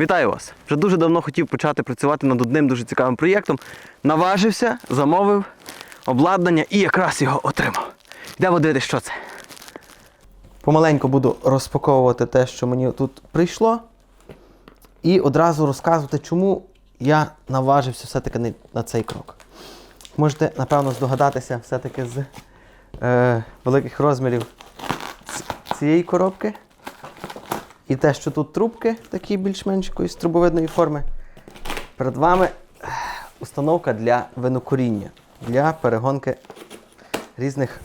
Вітаю вас! Вже дуже давно хотів почати працювати над одним дуже цікавим проєктом. Наважився, замовив обладнання і якраз його отримав. Йдемо дивитися, що це. Помаленьку буду розпаковувати те, що мені тут прийшло, і одразу розказувати, чому я наважився все-таки на- цей крок. Можете, напевно, здогадатися все-таки з е, великих розмірів цієї коробки. І те, що тут трубки такі більш-менш якоїсь трубовидної форми. Перед вами установка для винокуріння, для перегонки різних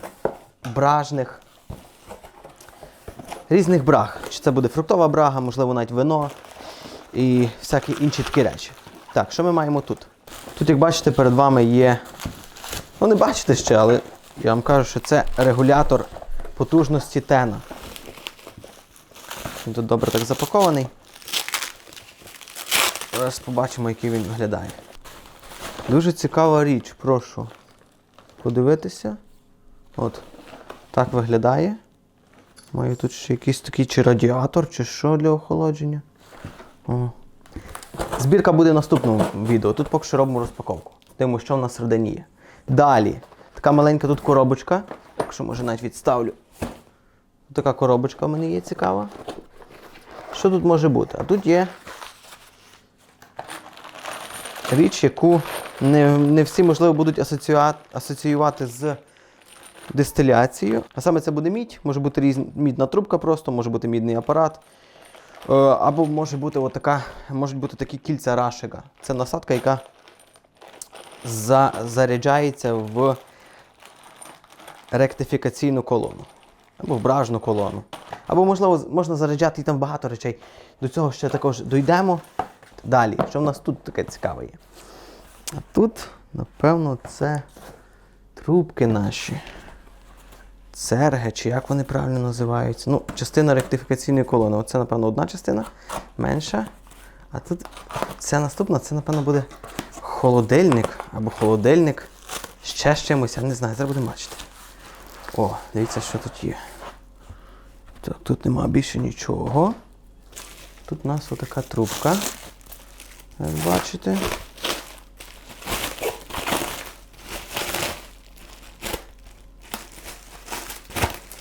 бражних, різних браг. Чи це буде фруктова брага, можливо, навіть вино і всякі інші такі речі. Так, що ми маємо тут? Тут, як бачите, перед вами є. Ну, не бачите ще, але я вам кажу, що це регулятор потужності тена. Він тут добре так запакований. Зараз побачимо, який він виглядає. Дуже цікава річ, прошу подивитися. От так виглядає. Маю тут ще якийсь такий чи радіатор, чи що для охолодження. О. Збірка буде в наступному відео. Тут поки що робимо розпаковку. Дивимося, що в нас всередині є. Далі. Така маленька тут коробочка. Якщо може навіть відставлю. Така коробочка в мене є цікава. Що тут може бути? А тут є річ, яку не, не всі, можливо, будуть асоціювати з дистиляцією. А саме це буде мідь, може бути різ... мідна трубка просто, може бути мідний апарат. Е, Або може бути отака, можуть бути такі кільця рашига. Це насадка, яка за... заряджається в ректифікаційну колону. Або в колону. Або, можливо, можна заряджати і там багато речей. До цього ще також дійдемо. Далі, що в нас тут таке цікаве є? А тут, напевно, це трубки наші. Церги, чи як вони правильно називаються. Ну, частина ректифікаційної колони. Оце, напевно, одна частина менша. А тут це наступна, це, напевно, буде холодильник або холодильник ще з чимось, я не знаю, зараз будемо бачити. О, дивіться, що тут є. Так, тут нема більше нічого. Тут у нас отака трубка. Як бачите.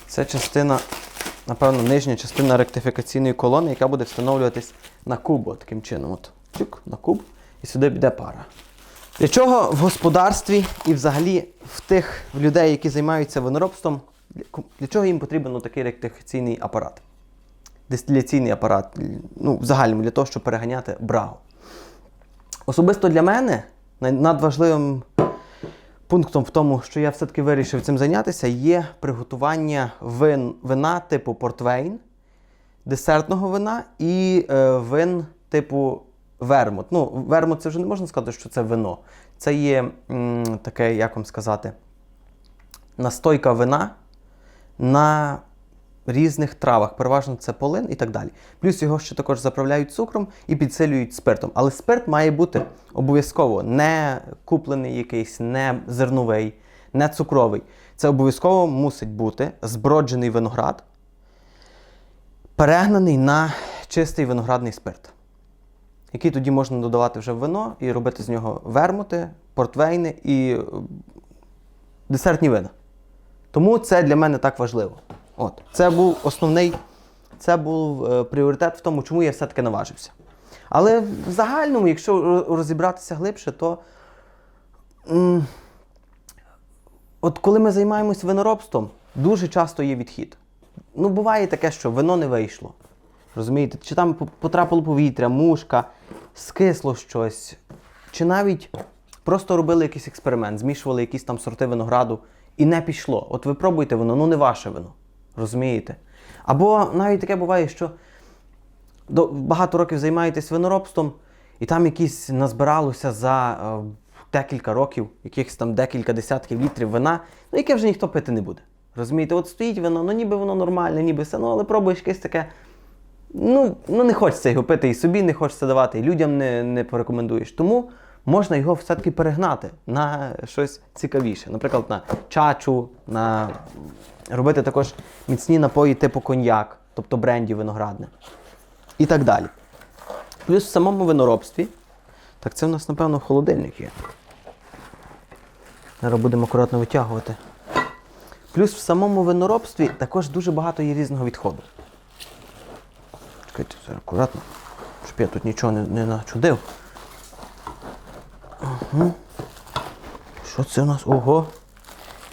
Це частина, напевно, нижня частина ректифікаційної колони, яка буде встановлюватись на куб таким чином. От, тюк, на куб, і сюди піде пара. Для чого в господарстві і взагалі в тих людей, які займаються виноробством, для, для чого їм потрібен ну, такий ректифікаційний апарат? Дистиляційний апарат, ну, в загальному для того, щоб переганяти брагу. Особисто для мене надважливим пунктом в тому, що я все-таки вирішив цим зайнятися, є приготування вин, вина типу портвейн, десертного вина і е, вин типу вермут. Ну, вермут це вже не можна сказати, що це вино. Це є м, таке, як вам сказати, настойка вина на різних травах. Переважно це полин і так далі. Плюс його ще також заправляють цукром і підсилюють спиртом. Але спирт має бути обов'язково не куплений якийсь, не зерновий, не цукровий. Це обов'язково мусить бути зброджений виноград, перегнаний на чистий виноградний спирт, який тоді можна додавати вже в вино і робити з нього вермути, портвейни і е, десертні вина. Тому це для мене так важливо. От. Це був основний, це був е, пріоритет в тому, чому я все-таки наважився. Але в загальному, якщо розібратися глибше, то от коли ми займаємось виноробством, дуже часто є відхід. Ну, буває таке, що вино не вийшло. Розумієте? Чи там потрапило повітря, мушка, скисло щось, чи навіть просто робили якийсь експеримент, змішували якісь там сорти винограду і не пішло. От ви пробуйте вино, ну не ваше вино. Розумієте? Або навіть таке буває, що багато років займаєтесь виноробством, і там якісь назбиралося за е, декілька років, якихось там декілька десятків літрів вина, ну яке вже ніхто пити не буде. Розумієте, от стоїть вино, ну ніби воно нормальне, ніби все, ну але пробуєш якесь таке. Ну, ну не хочеться його пити і собі, не хочеться давати, і людям не, не порекомендуєш. Тому можна його все-таки перегнати на щось цікавіше. Наприклад, на чачу, на робити також міцні напої типу коньяк, тобто бренді виноградне. І так далі. Плюс в самому виноробстві. Так це в нас, напевно, холодильник є. Зараз будемо акуратно витягувати. Плюс в самому виноробстві також дуже багато є різного відходу. Чекайте, зараз акуратно, щоб я тут нічого не, не начудив. Угу. Що це у нас? Ого!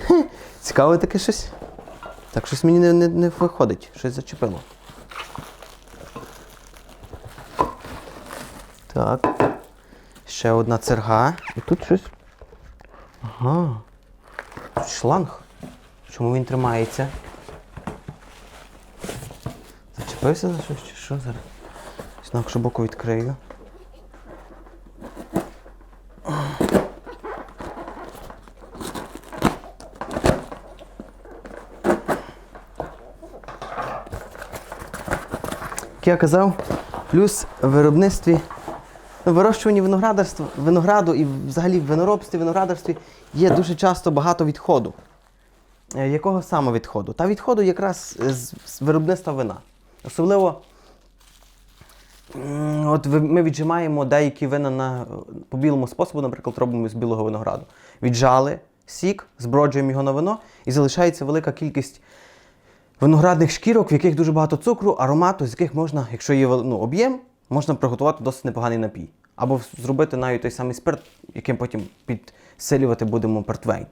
Хе, цікаве таке щось. Так, щось мені не, не, не виходить, щось зачепило. Так. Ще одна церга. І тут щось. Ага. Тут шланг. Чому він тримається? Зачепився за щось що зараз? З інакше боку відкрию. Як я казав, плюс в виробництві, ну, вирощуванні виноградарства, винограду і взагалі в виноробстві, виноградарстві є дуже часто багато відходу. Е, Якого саме відходу? Та відходу якраз з, виробництва вина. Особливо, от ми віджимаємо деякі вина на, по білому способу, наприклад, робимо з білого винограду. Віджали сік, зброджуємо його на вино і залишається велика кількість виноградних шкірок, в яких дуже багато цукру, аромату, з яких можна, якщо є ну, об'єм, можна приготувати досить непоганий напій. Або зробити навіть той самий спирт, яким потім підсилювати будемо портвейн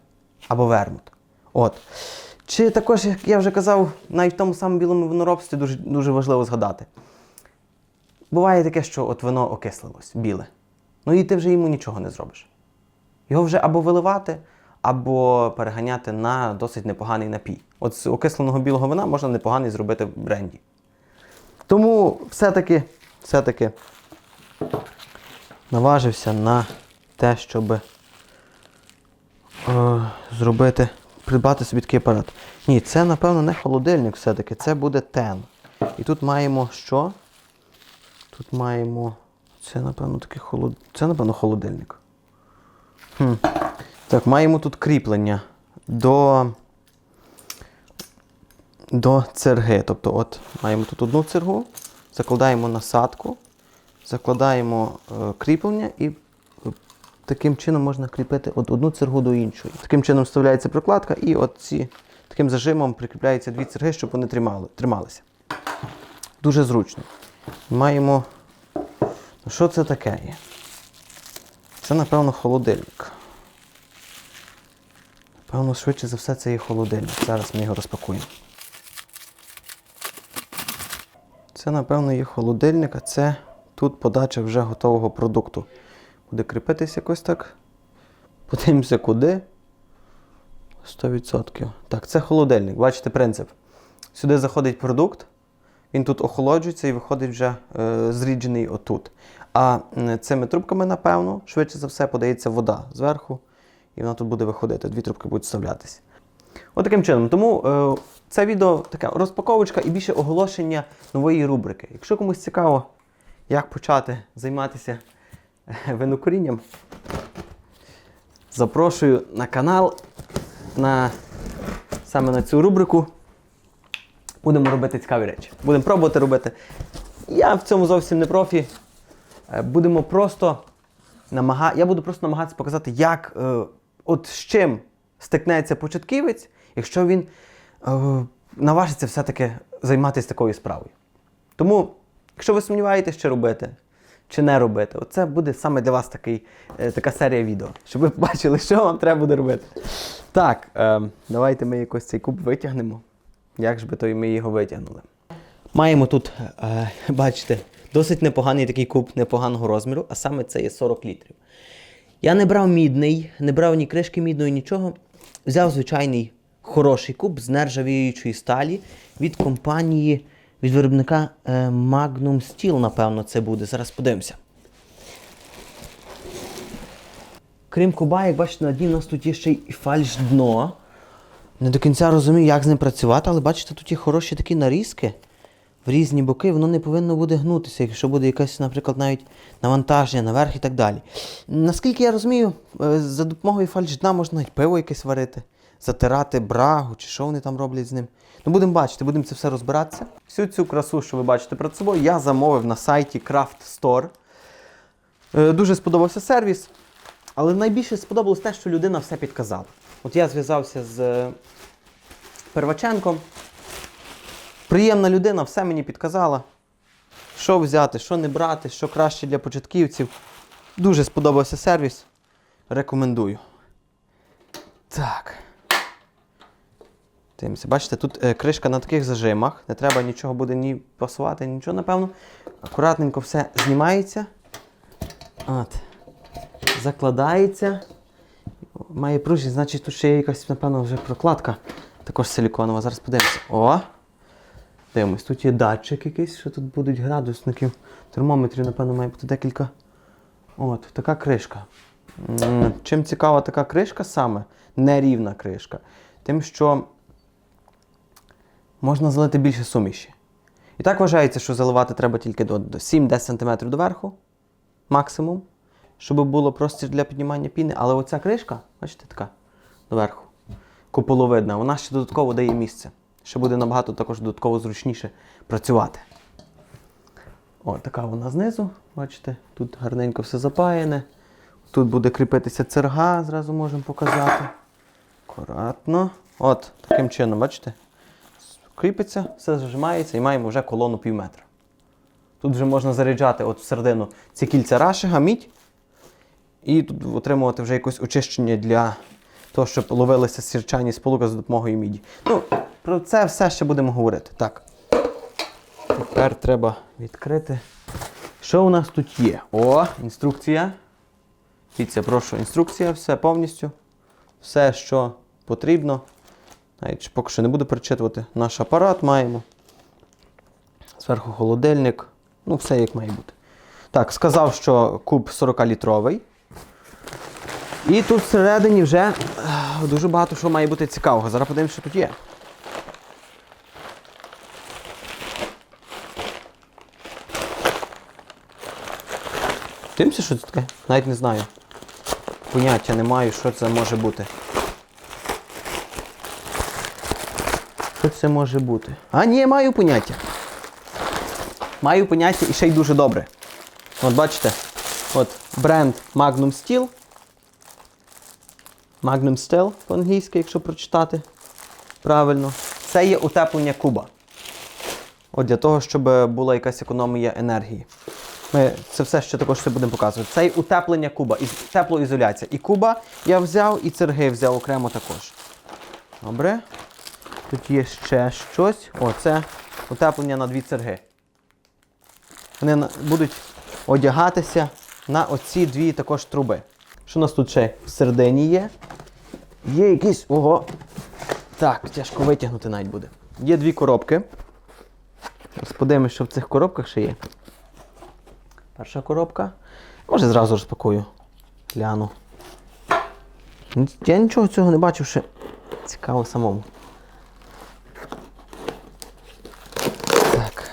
або вермут. От. Чи також, як я вже казав, навіть в тому самому білому виноробстві дуже, дуже важливо згадати. Буває таке, що от вино окислилось, біле. Ну і ти вже йому нічого не зробиш. Його вже або виливати, або переганяти на досить непоганий напій. От з окисленого білого вина можна непоганий зробити бренді. Тому все-таки, все-таки наважився на те, щоб е, зробити, придбати собі такий апарат. Ні, це, напевно, не холодильник все-таки, це буде тен. І тут маємо що? Тут маємо. Це, напевно, такий холод... Це, напевно, холодильник. Хм. Так, маємо тут кріплення до, до церги. Тобто, от маємо тут одну цергу, закладаємо насадку, закладаємо е, кріплення і е, таким чином можна кріпити от одну цергу до іншої. Таким чином вставляється прокладка і от ці, таким зажимом прикріпляються дві церги, щоб вони тримали, трималися. Дуже зручно. Маємо. Ну, що це таке є? Це, напевно, холодильник. Певно, швидше за все, це є холодильник. Зараз ми його розпакуємо. Це, напевно, є холодильник, а це тут подача вже готового продукту. Буде кріпитись якось так. Подивимося, куди. 100%. Так, це холодильник. Бачите принцип. Сюди заходить продукт, він тут охолоджується і виходить вже е, зріджений отут. А цими трубками, напевно, швидше за все подається вода зверху, і вона тут буде виходити. Дві трубки будуть вставлятися. От таким чином. Тому е, це відео така розпаковочка і більше оголошення нової рубрики. Якщо комусь цікаво, як почати займатися е, винокурінням, запрошую на канал, на, саме на цю рубрику. Будемо робити цікаві речі. Будемо пробувати робити. Я в цьому зовсім не профі. Е, Будемо просто намага... Я буду просто намагатися показати, як, е, от з чим стикнеться початківець, якщо він е, наважиться все-таки займатися такою справою. Тому, якщо ви сумніваєтесь, чи робити, чи не робити, оце буде саме для вас такий, е, така серія відео, щоб ви побачили, що вам треба буде робити. Так, е, давайте ми якось цей куб витягнемо. Як ж би то ми його витягнули? Маємо тут, е, бачите, досить непоганий такий куб непоганого розміру, а саме це є 40 літрів. Я не брав мідний, не брав ні кришки мідної, нічого. Взяв звичайний хороший куб з нержавіючої сталі від компанії, від виробника е, Magnum Steel, напевно, це буде. Зараз подивимося. Крім куба, як бачите, на дні в нас тут є ще й фальш дно. Не до кінця розумію, як з ним працювати, але бачите, тут є хороші такі нарізки в різні боки, воно не повинно буде гнутися, якщо буде якесь, наприклад, навіть навантаження наверх і так далі. Наскільки я розумію, е, за допомогою фальшдна можна навіть пиво якесь варити. затирати брагу, чи що вони там роблять з ним. Ну, будемо бачити, будемо це все розбиратися. Всю цю красу, що ви бачите перед собою, я замовив на сайті Craft Store. Е, Дуже сподобався сервіс, але найбільше сподобалось те, що людина все підказала. От я зв'язався з е, Перваченком. Приємна людина, все мені підказала. Що взяти, що не брати, що краще для початківців. Дуже сподобався сервіс. Рекомендую. Так. Дивимося. Бачите, тут е, кришка на таких зажимах. Не треба нічого буде ні пасувати, нічого, напевно. Акуратненько все знімається. От. Закладається. Має пружність, значить тут ще є якась, напевно, вже прокладка. Також силіконова. Зараз подивимося. О! Дивимось, тут є датчик якийсь, що тут будуть градусники. Термометрів, напевно, має бути декілька. От, така кришка. Чим цікава така кришка саме, нерівна кришка, тим, що можна залити більше суміші. І так вважається, що заливати треба тільки до 7-10 см доверху, максимум, щоб було простір для піднімання піни. Але оця кришка, бачите, така доверху, куполовидна, вона ще додатково дає місце. Ще буде набагато також додатково зручніше працювати. О, така вона знизу, бачите, тут гарненько все запаяне. Тут буде кріпитися церга, зразу можемо показати. Акуратно. От, таким чином, бачите? Кріпиться, все зажимається і маємо вже колону пів метра. Тут вже можна заряджати от всередину ці кільця рашига, мідь. І тут отримувати вже якесь очищення для того, щоб ловилися сірчані сполука за допомогою міді. Ну, про це все ще будемо говорити. Так. Тепер треба відкрити. Що у нас тут є? О, інструкція. Дивіться, прошу, інструкція, все повністю. Все, що потрібно. Навіть поки що не буду перечитувати. Наш апарат маємо. Зверху холодильник. Ну, все як має бути. Так, сказав, що куб 40-літровий. І тут всередині вже е, дуже багато що має бути цікавого. Зараз подивимося, що тут є. Дивимося, що це таке? Навіть не знаю. Поняття не маю, що це може бути. Що це може бути? А, ні, маю поняття. Маю поняття і ще й дуже добре. От бачите, от бренд Magnum Steel. Magnum Steel по-англійськи, якщо прочитати правильно. Це є утеплення куба. От для того, щоб була якась економія енергії. Ми це все ще також все будемо показувати. Це й утеплення куба, із, теплоізоляція. І куба я взяв, і церги взяв окремо також. Добре. Тут є ще щось. О, це утеплення на дві церги. Вони будуть одягатися на оці дві також труби. Що у нас тут ще всередині є? Є якісь. Ого. Так, тяжко витягнути навіть буде. Є дві коробки. Зараз що в цих коробках ще є. Перша коробка. Може зразу розпакую. Гляну. Я нічого цього не бачив ще. Цікаво самому. Так.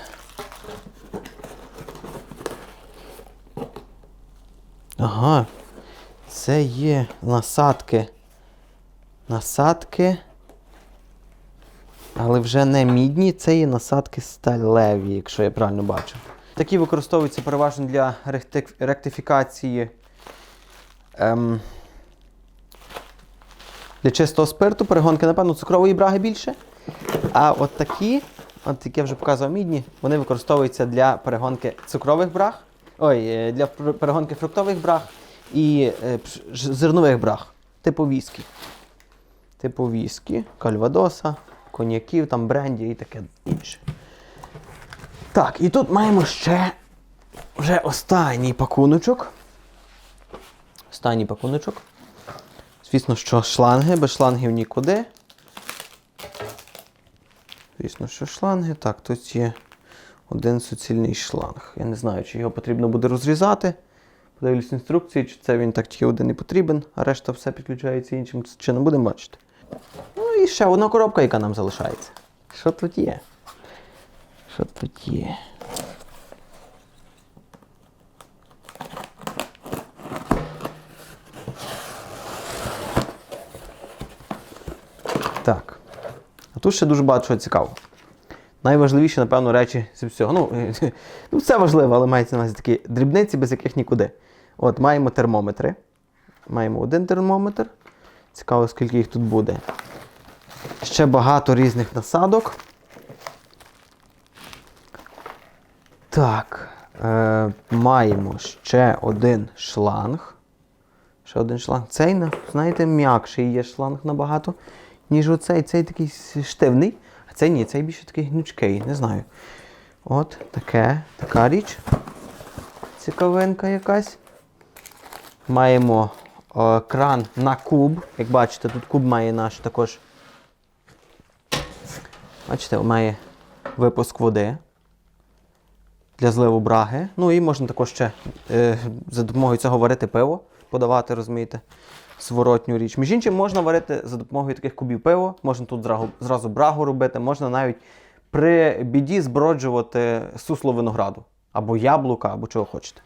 Ага. Це є насадки. Насадки. Але вже не мідні, це є насадки сталеві, якщо я правильно бачу. Такі використовуються переважно для ректифікації ем, для чистого спирту, перегонки, напевно, цукрової браги більше. А от такі, от як я вже показував мідні, вони використовуються для перегонки цукрових браг, ой, е, для перегонки фруктових браг і е, зернових браг, типу віскі. Типу віскі, кальвадоса, коньяків, там бренді і таке інше. Так, і тут маємо ще вже останній пакуночок. Останній пакуночок. Звісно, що шланги, без шлангів нікуди. Звісно, що шланги. Так, тут є один суцільний шланг. Я не знаю, чи його потрібно буде розрізати. Подивлюсь інструкції, чи це він так тільки один і потрібен, а решта все підключається іншим чином. Будемо бачити. Ну і ще одна коробка, яка нам залишається. Що тут є? Що тут є? Так. А Тут ще дуже багато цікавого. Найважливіші, напевно, речі зі всього. Ну, ну, все важливо, але мається на увазі такі дрібниці, без яких нікуди. От, маємо термометри. Маємо один термометр. Цікаво, скільки їх тут буде. Ще багато різних насадок. Так. Е, маємо ще один шланг. Ще один шланг. Цей, знаєте, м'якший є шланг набагато, ніж оцей. Цей такий штивний, а цей ні, цей більше такий гнучкий, не знаю. От таке, така річ. Цікавинка якась. Маємо е, кран на куб. Як бачите, тут куб має наш також. Бачите, має випуск води для зливу браги. Ну і можна також ще е, за допомогою цього варити пиво, подавати, розумієте, зворотню річ. Між іншим, можна варити за допомогою таких кубів пиво, можна тут зразу, зразу брагу робити, можна навіть при біді зброджувати сусло винограду, або яблука, або чого хочете.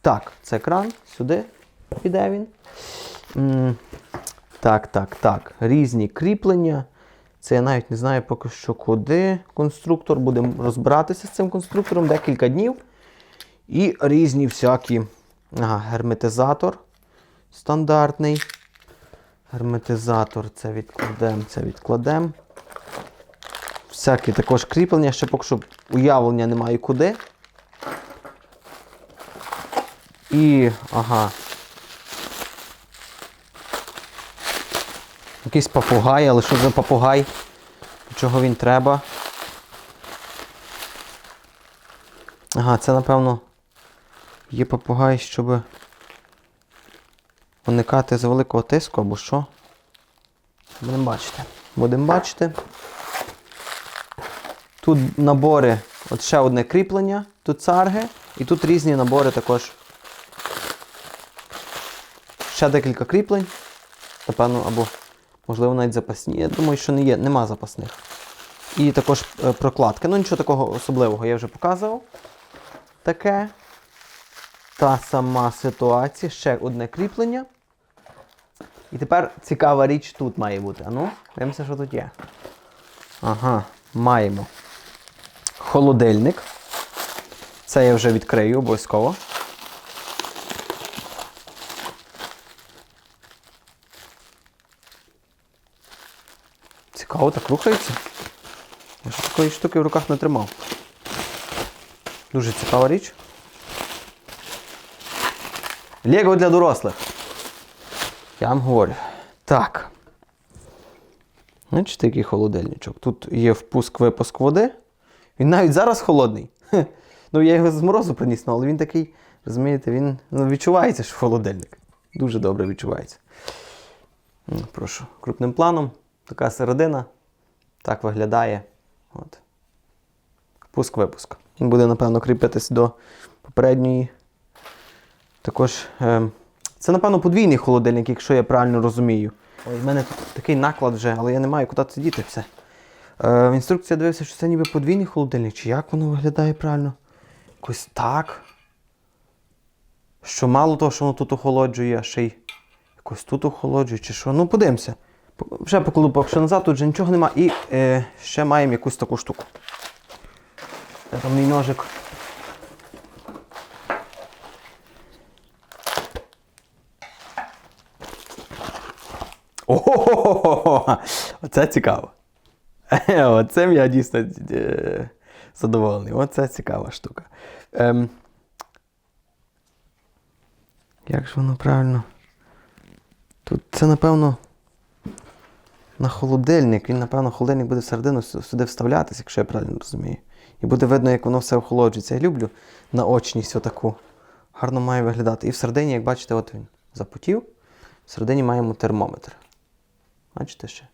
Так, це кран, сюди піде він. М, Так, так, так. Різні кріплення. Це я навіть не знаю поки що куди. Конструктор. Будемо розбиратися з цим конструктором декілька днів. І різні всякі. Ага, герметизатор стандартний. Герметизатор це відкладемо, це відкладемо. Всякі також кріплення, ще поки що уявлення немає куди. І, ага. Якийсь папугай, але що за папугай? Чого він треба? Ага, це напевно є папугай, щоб уникати за великого тиску або що. Будемо бачити. Будемо бачити. Тут набори, от ще одне кріплення, тут царги, і тут різні набори також. Ще декілька кріплень. Напевно, або, можливо, навіть запасні. Я думаю, що не є, нема запасних. І також е, прокладки. Ну, нічого такого особливого я вже показував. Таке. Та сама ситуація. Ще одне кріплення. І тепер цікава річ тут має бути. Ану, дивимося, що тут є. Ага, маємо холодильник. Це я вже відкрию обов'язково. Цікаво, так рухається. Я ж такої штуки в руках не тримав. Дуже цікава річ. Лего для дорослих. Я вам говорю. Так. Бачите, який холодильничок. Тут є впуск-випуск води. Він навіть зараз холодний. Хе. Ну, я його з морозу приніс, ну, але він такий, розумієте, він ну, відчувається, що холодильник. Дуже добре відчувається. Прошу, крупним планом. Така середина. Так виглядає. От. Пуск-випуск. Він буде, напевно, кріпитись до попередньої. Також. Е, це, напевно, подвійний холодильник, якщо я правильно розумію. Ой, в мене тут такий наклад вже, але я не маю куди це діти все. Е, в дивився, що це ніби подвійний холодильник, чи як воно виглядає правильно? Якось так. Що мало того, що воно тут охолоджує, а ще й якось тут охолоджує, чи що. Ну, подивимося. По- Вже поки що назад, тут вже нічого нема. І е, ще маємо якусь таку штуку. Це там мій ножик. Ого! Оце цікаво. Оцим я дійсно е, задоволений. Оце цікава штука. Ем, як ж воно правильно? Тут це, напевно, на холодильник. Він, напевно, холодильник буде всередину сю- сюди вставлятися, якщо я правильно розумію. І буде видно, як воно все охолоджується. Я люблю наочність отаку. Гарно має виглядати. І всередині, як бачите, от він запотів. Всередині маємо термометр. Бачите ще?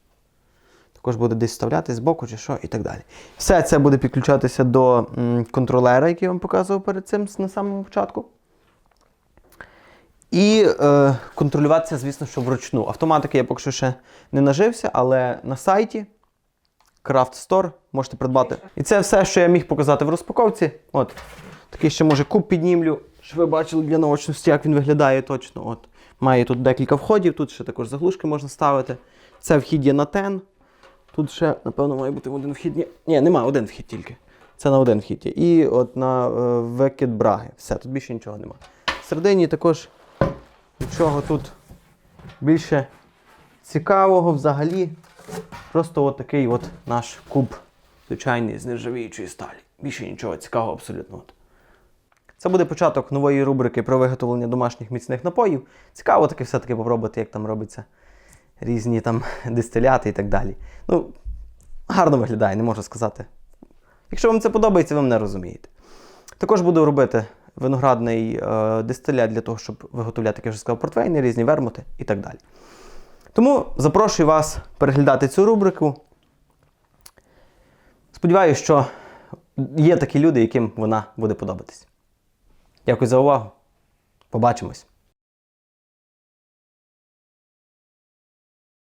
Також буде десь вставляти збоку чи що і так далі. Все це буде підключатися до контролера, який я вам показував перед цим на самому початку. І е, контролюватися, звісно, що вручну. Автоматики я поки що ще не нажився, але на сайті Craft Store можете придбати. І це все, що я міг показати в розпаковці. От. Такий ще може куб піднімлю, щоб ви бачили для наочності, як він виглядає точно. От. Має тут декілька входів, тут ще також заглушки можна ставити. Це вхід є на TEN. Тут ще, напевно, має бути один вхід. Ні, Ні нема, один вхід тільки. Це на один вхід є. І от на е, викид браги. Все, тут більше нічого нема. Всередині також нічого тут більше цікавого взагалі. Просто от такий от наш куб звичайний з нержавіючої сталі. Більше нічого цікавого абсолютно. От. Це буде початок нової рубрики про виготовлення домашніх міцних напоїв. Цікаво таки все-таки попробувати, як там робиться різні там дистиляти і так далі. Ну, гарно виглядає, не можу сказати. Якщо вам це подобається, ви мене розумієте. Також буду робити виноградний е, дистилят для того, щоб виготовляти, як я вже сказав, портвейни, різні вермути і так далі. Тому запрошую вас переглядати цю рубрику. Сподіваюся, що є такі люди, яким вона буде подобатись. Дякую за увагу. Побачимось!